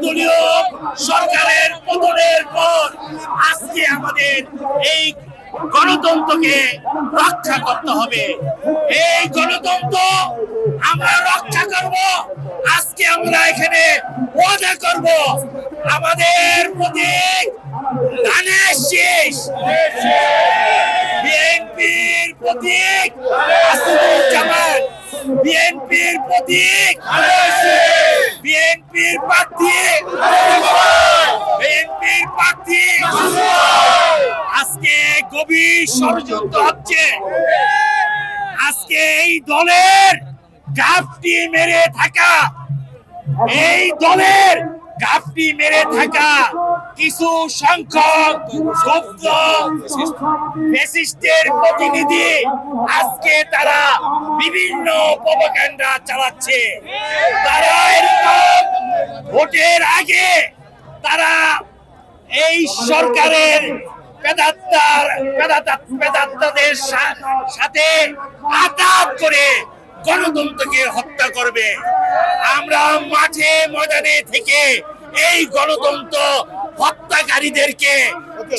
দলীয় সরকারের পতনের পর আজকে আমাদের এই গণতন্ত্রকে রক্ষা করতে হবে। এই গণতন্ত্র আমরা রক্ষা করব, আজকে আমরা এখানে ওয়াদা করব, আমাদের প্রতীক ধানের শেষ। বিএনপির প্রতীক আসাদুজ্জামান বিএনপির প্রতীক আজকে গভীর ষড়যন্ত্র হচ্ছে। আজকে এই দলের গাফটি মেরে থাকা। এই দলের গাফটি মেরে থাকা কিছু সংখ্যক গুপ্ত ফ্যাসিস্টের প্রতিনিধি আজকে তারা বিভিন্ন প্রপাগান্ডা চালাচ্ছে। তারা ভোটের আগে তারা এই সরকারের সাথে আঘাত করে গণতন্ত্রকে হত্যা করবে। আমরা মাঠে ময়দানে থেকে এই গণতন্ত্র হত্যাকারীদেরকে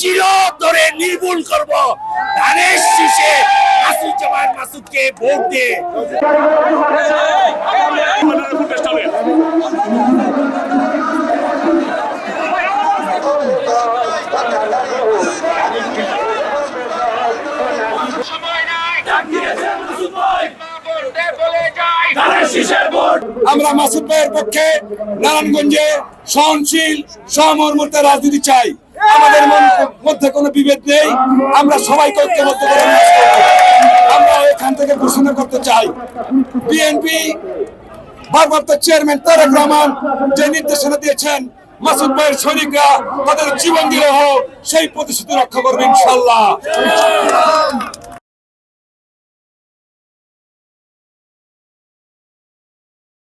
চিরতরে নির্মূল করব ধানের শীষে মাসুদকে ভোট দিয়ে? আমরা মাসুদ ভাইয়ের পক্ষে নারায়ণগঞ্জে সহনশীল, সমর্মতে রাজনীতি চাই। আমাদের মধ্যে কোনো বিভেদ নেই। আমরা সবাইকে ঐক্যবদ্ধ করে। আমরা এখান থেকে ঘোষণা করতে চাই। বিএনপি ভারপ্রাপ্ত চেয়ারম্যান তারেক রহমান যে নির্দেশনা দিয়েছেন, মাসুদ ভাইয়ের সৈনিকরা তাদের জীবন দিয়ে হোক সেই প্রতিশ্রুতি রক্ষা করবে ইনশাল্লাহ